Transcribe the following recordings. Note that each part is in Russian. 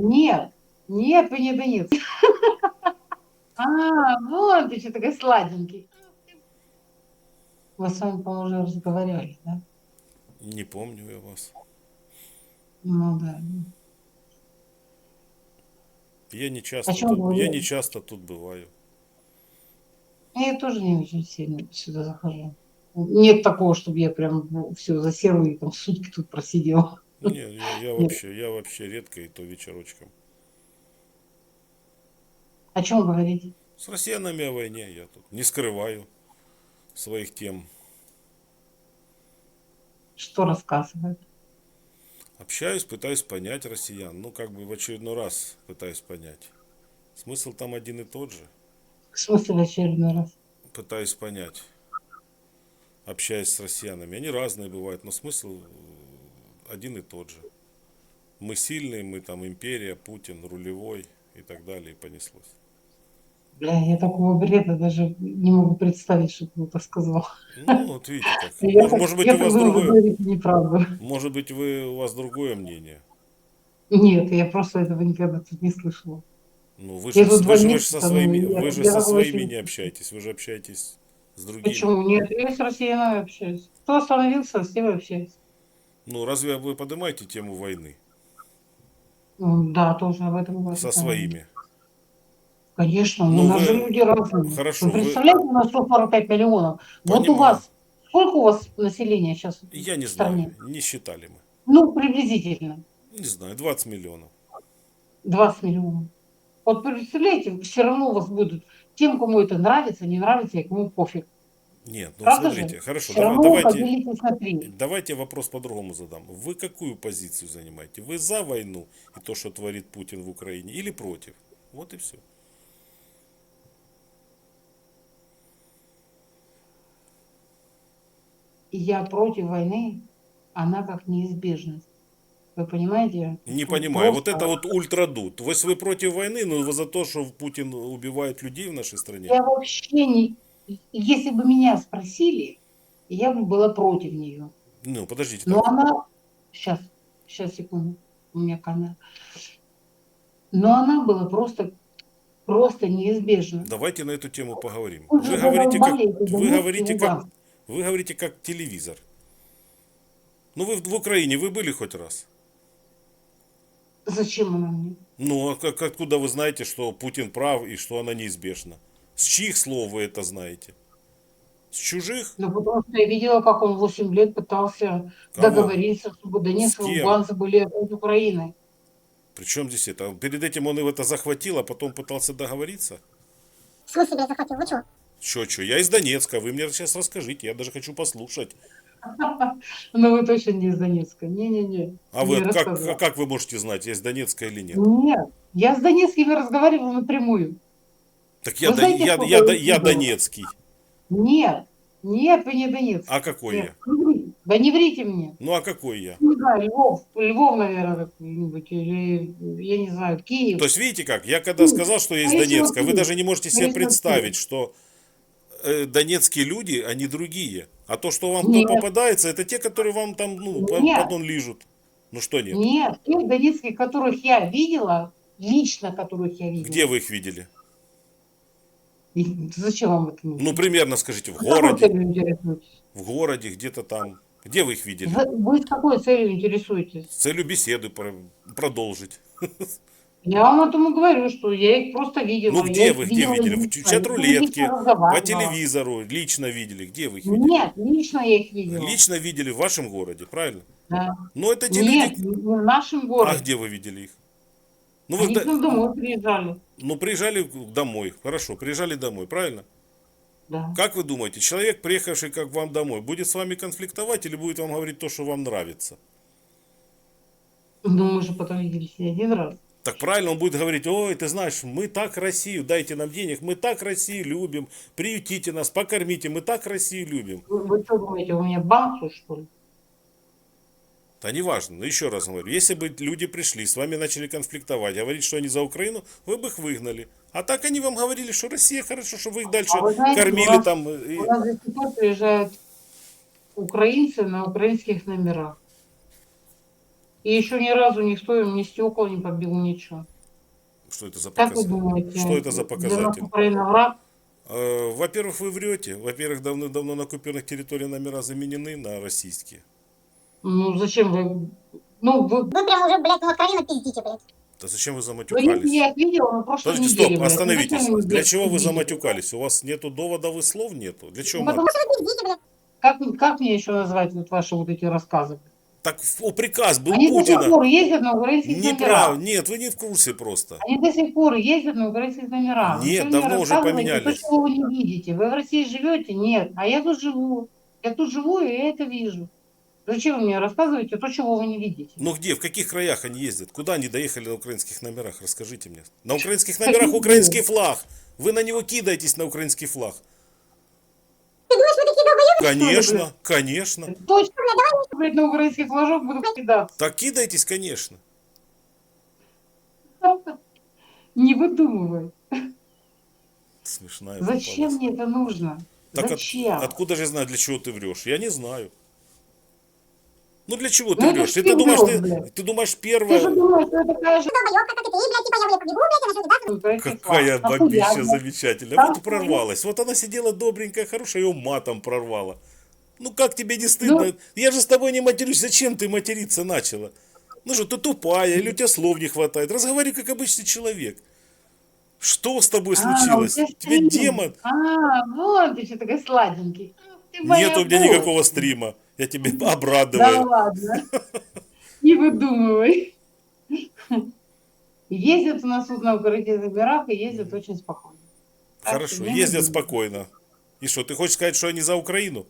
Нет, нет, вы не Донецк. А, вон ты что такой сладенький. Мы с вами, по-моему, уже разговаривали, да? Не помню я вас. Ну да. Я не часто, чем тут, я не часто тут бываю. Я тоже не очень сильно сюда захожу. Нет такого, чтобы я прям все засела и там сутки тут просидела. Не, я, я вообще, я вообще редко и то вечерочком. О чем говорить? С россиянами о войне я тут не скрываю своих тем. Что рассказывают? Общаюсь, пытаюсь понять россиян. Ну, как бы в очередной раз пытаюсь понять. Смысл там один и тот же. В смысле в очередной раз? Пытаюсь понять. Общаясь с россиянами. Они разные бывают, но смысл один и тот же. Мы сильные, мы там империя, Путин, рулевой и так далее, и понеслось. Бля, я такого бреда даже не могу представить, что кто-то сказал. Ну, вот видите как. Я Может, так- может быть, я у вас другое. неправду. Может быть, вы, у вас другое мнение. Нет, я просто этого никогда тут не слышала. Ну, вы же, вы же, вы же со своими, я- вы же я со своими еще не общаетесь, вы же общаетесь с другими. Почему? Нет, я с россиянами общаюсь. Кто остановился, с тем общаюсь. Ну, разве вы поднимаете тему войны Да, тоже об этом говорю. со своими? Конечно, Ну, у нас вы- же люди разные. Хорошо, Вы вы- представляете, у нас 145 миллионов. Вот у Понимаю. вас, сколько у вас населения сейчас Я не стране? знаю, не считали мы. Ну, приблизительно. Не знаю, 20 миллионов. 20 миллионов. Вот представляете, все равно у вас будут тем, кому это нравится, не нравится, и кому пофиг. Нет, ну Правда смотрите, же? хорошо, Все давай- давайте, давайте вопрос по-другому задам. Вы какую позицию занимаете? Вы за войну и то, что творит Путин в Украине, или против? Вот и все. Я против войны, она как неизбежность. Вы понимаете? Не Вот понимаю, вот просто- это вот ультрадут. Вы, вы против войны, но вы за то, что Путин убивает людей в нашей стране? Я вообще не... Если бы меня спросили, я бы была против нее. Ну, подождите. Но так. она... Сейчас, сейчас, секунду. У меня камера. Но она была просто, просто неизбежна. Давайте на эту тему поговорим. Вы Вы говорите, как, задолбали эти вы говорите, как, вы говорите как телевизор. Ну, вы в, в Украине вы были хоть раз? Зачем она мне? Ну, а как, откуда вы знаете, что Путин прав и что она неизбежна? С чьих слов вы это знаете? С чужих? Ну, потому что я видела, как он 8 лет пытался Кого? договориться, чтобы Донецк и кем? Луганск были от Украины. Причем здесь это? Перед этим он это захватил, а потом пытался договориться? В смысле я захватил? Вы что? Че, че, я из Донецка, вы мне сейчас расскажите, я даже хочу послушать. Но вы точно не из Донецка. Не-не-не. А вы как, а как вы можете знать, я из Донецка или нет? Нет. Я с Донецкими разговаривала напрямую. Так я, Вы знаете, я, я, я я донецкий. Нет. Нет, вы не Донецк. А какой Нет, я? не врите. Да не врите мне. Ну а какой я? Не знаю, Львов. Львов, наверное, какой-нибудь. Или, я не знаю, Киев. То есть видите как, я когда Ну, сказал, что я из всего, Донецка, вы даже не можете себе представить, что э, донецкие люди, они другие. А то, что вам Нет. попадается, это те, которые вам там, ну, Нет. потом лижут. Ну что нет? Нет, тех донецких, которых я видела, лично которых я видела. Где вы их видели? И Зачем вам это нужно? Ну, примерно скажите, в какой городе, в городе, где-то там. Где вы их видели? Вы с какой целью интересуетесь? С целью беседы про- продолжить. Я вам этому говорю, что я их просто видела. Ну Я где их вы, где видела видели? В чат-рулетке, по телевизору, лично видели. Где вы их видели? Нет, лично я их видела. Лично видели в вашем городе, правильно? Да. Но это те Нет, люди... не в нашем А городе. где вы видели их? Ну, вы Они к нам домой приезжали. ну, приезжали домой. Хорошо, приезжали домой, правильно? Да. Как вы думаете, человек, приехавший как вам домой, будет с вами конфликтовать или будет вам говорить то, что вам нравится? Ну, мы же потом виделись не один раз. Так правильно, он будет говорить, ой, ты знаешь, мы так Россию, дайте нам денег, мы так Россию любим, приютите нас, покормите, мы так Россию любим. Вы, вы что думаете, у меня банк что ли? Да неважно, но еще раз говорю, если бы люди пришли, с вами начали конфликтовать, говорить, что они за Украину, вы бы их выгнали. А так они вам говорили, что Россия хорошо, что вы их дальше А вы знаете, кормили у нас- там. и- У нас пор приезжают украинцы на украинских номерах. И еще ни разу никто им ни стекла не побил, ничего. Что это за Как вы показатель? думаете? Что это за показатель? Украина враг? Э, Во-первых, вы врете. Во-первых, давно-давно на оккупированных территориях номера заменены на российские. Ну, зачем вы... Ну, вы... Вы прям уже, блядь, ну откровенно пиздите, блядь. Да зачем вы Вы заматюкались? я видела на прошлой Подождите, неделе. стоп, блядь. остановитесь. Зачем вы Для чего вы заматюкались? У вас нету доводов и слов нету? Для чего Ну, мат? потому Что вы пиздите, блядь? Как, как мне еще назвать вот ваши вот эти рассказы? Так о, приказ был Они до сих Путина. пор ездят на украинских Неправ... номерах. Нет, вы не в курсе просто. Они до сих пор ездят на украинских номерах. Нет, Вы мне давно уже поменялись. То, чего вы не видите. Вы в России живете? Нет. А я тут живу. Я тут живу, и я это вижу. Зачем вы мне рассказываете то, чего вы не видите? Ну где, в каких краях они ездят? Куда они доехали на украинских номерах? Расскажите мне. На украинских номерах украинский флаг. Вы на него кидаетесь на украинский флаг. Ты думаешь, мы такие долбоёбы? Конечно, конечно. Точно, блядь, на украинский флажок буду кидаться. Так кидайтесь, конечно. Не выдумывай. Смешная Зачем попалась. мне это нужно? Так от- Зачем? откуда же я знаю, для чего ты врешь? Я не знаю. Ну для чего ты Ну, врешь? Ты, ты думаешь, ты, блядь. ты думаешь Ты же первое... думаешь, что такая же типа украинский Какая бабища замечательная. Вот прорвалась. Вот она сидела добренькая, хорошая, ее матом прорвала. Ну как тебе не стыдно? Ну. Я же с тобой не матерюсь. Зачем ты материться начала? Ну что, ты тупая, или у тебя слов не хватает? Разговаривай как обычный человек. Что с тобой А, случилось? у тебя Тебе демон? А, вот ты что такой сладенький. Ты Нет у меня никакого стрима. Я тебе Да обрадываю. ладно. Не выдумывай. Ездят у нас тут на украинских номерах и ездят очень спокойно. Так Хорошо, не ездят спокойно. И что, ты хочешь сказать, что они за Украину?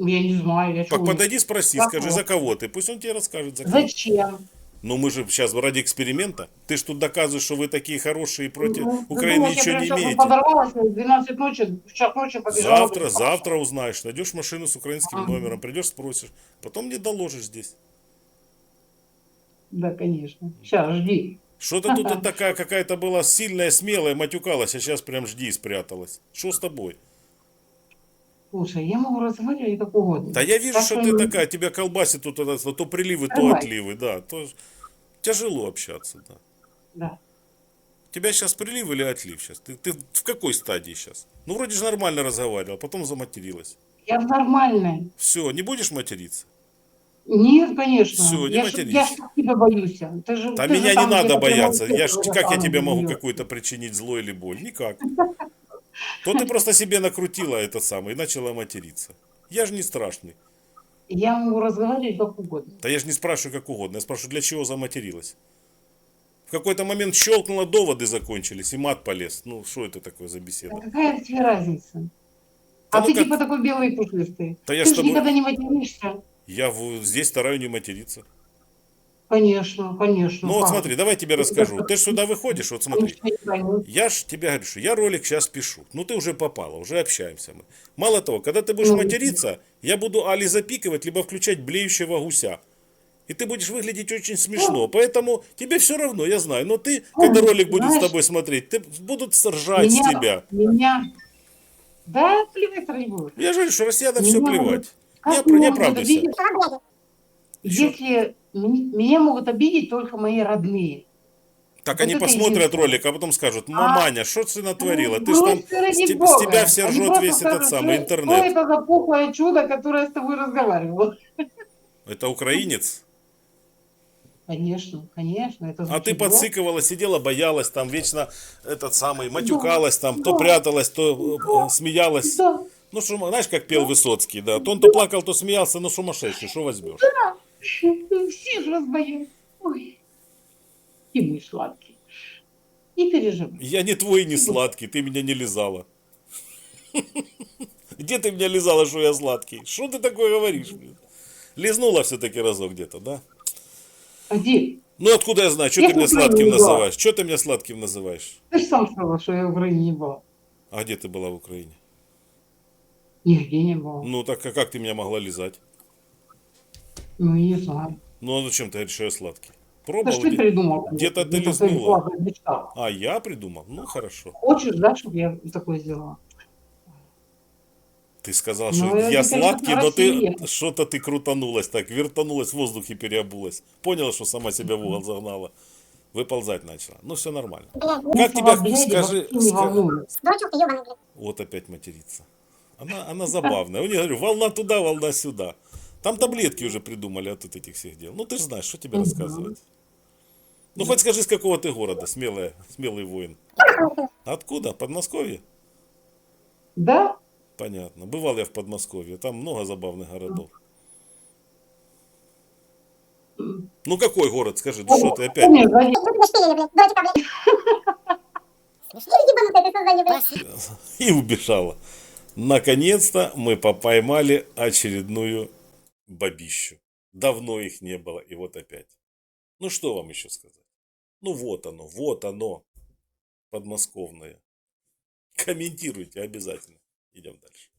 Я не знаю, я Так подойди, спроси, Как скажи, вот? за кого ты. Пусть он тебе расскажет, за кого. Зачем? Ну мы же сейчас ради эксперимента. Ты ж тут доказываешь, что вы такие хорошие и против Ну, Украины думаешь, ничего не имеете. подорвалась, в 12 ночи, в час ночи побежала. Завтра, завтра узнаешь. Найдешь машину с украинским Ага. номером, придешь, спросишь. Потом мне доложишь здесь. Да, конечно. Сейчас, жди. Что-то тут такая какая-то была сильная, смелая, матюкалась, а сейчас прям жди спряталась. Что с тобой? Слушай, я могу разговаривать как угодно. Да я вижу, Так что ты не- такая, тебя колбасит тут это, то приливы, то Давай. отливы, да. То тяжело общаться, да. Да. У тебя сейчас прилив или отлив сейчас? Ты, ты в какой стадии сейчас? Ну, вроде же нормально разговаривал, потом заматерилась. Я нормальная. Все, не будешь материться? Нет, конечно. Всё, не я, ж, матерись. я ж тебя боюсь. Ты же, Да ты же меня не там надо где-то бояться. Я ж, как я тебе могу какую-то причинить зло или боль? Никак. То ты просто себе накрутила это самое и начала материться. Я же не страшный. Я могу разговаривать как угодно. Да я же не спрашиваю как угодно. Я спрашиваю, для чего заматерилась? В какой-то момент щелкнуло, доводы закончились, и мат полез. Ну, что это такое за беседа? А какая тебе разница? Да А ну ты как- типа такой белый и пушистый. Да я ты с же тобой- никогда не материшься. Я в- здесь стараюсь не материться. Конечно, конечно. Ну вот смотри, давай я тебе расскажу. Ты ж сюда выходишь, вот смотри. Не. Я ж тебе говорю, что я ролик сейчас пишу. Ну ты уже попала, уже общаемся мы. Мало того, когда ты будешь Ну. материться, я буду али запикивать, либо включать блеющего гуся. И ты будешь выглядеть очень смешно. Поэтому тебе все равно, я знаю. Но ты, когда Ну, ролик будет с тобой смотреть, ты будут ржать с Меня, тебя. меня... Да, плевать не будет. Я же говорю, что россиянам все плевать. Не, Как не могут оправдывайся. обидеть, Что, блядь? Ещё. Если меня могут обидеть только мои родные? Так Вот они посмотрят ролик, а потом скажут, маманя, что ты натворила? Ты Ну, там, ты с, те- с бога. тебя все Они ржет просто весь этот самый интернет. Что это за пухлое чудо, которое с тобой разговаривало? Это украинец? Конечно, конечно. Это А ты подсыковала, сидела, боялась, там вечно этот самый, матюкалась, там то да. пряталась, то э, смеялась. Да, Ну, шума, знаешь, как пел Высоцкий, да? То он то плакал, то смеялся, ну сумасшедший, что возьмешь? Всех разбоюсь. Ой, и мой сладкий. Не переживай. Я не твой, не сладкий, ты меня не лизала. Где ты меня лизала, что я сладкий? Что ты такое говоришь? блин? Лизнула все-таки разок где-то, да? Где? Ну откуда я знаю, что Я ты меня сладким называешь? Что ты меня сладким называешь? Ты же сам сказал, что я в Украине не была. А где ты была в Украине? Нигде не была. Ну так а как ты меня могла лизать? Ну, не знаю. Ну а зачем ты говоришь, что я сладкий? Да Пробовал? что ты придумал? где-то ты лизнула. А, я придумал? Ну хорошо. Хочешь, да, чтобы я такое сделала? Ты сказал, Ну, что я конечно, сладкий, но ты что-то ты крутанулась так, вертанулась в воздухе, переобулась. Поняла, что сама себя в угол загнала. Выползать начала. Ну, все нормально. Блядь, Ну, Как тебя, «блядь» скажи. Вот опять материться. Она, она забавная. У нее, говорю, волна туда, волна сюда. Там таблетки уже придумали от этих всех дел. Ну, ты же знаешь, что тебе рассказывать. Ну, хоть скажи, с какого ты города, смелая, смелый воин. Откуда? Подмосковье? Да? Понятно. Бывал я в Подмосковье. Там много забавных городов. Ну, какой город, скажи, ну что ты опять? Ну блядь. И убежала. Наконец-то мы попоймали очередную бабищу. Давно их не было, и вот опять. Ну, что вам еще сказать? Ну, вот оно, вот оно, подмосковное. Комментируйте обязательно. Идем дальше.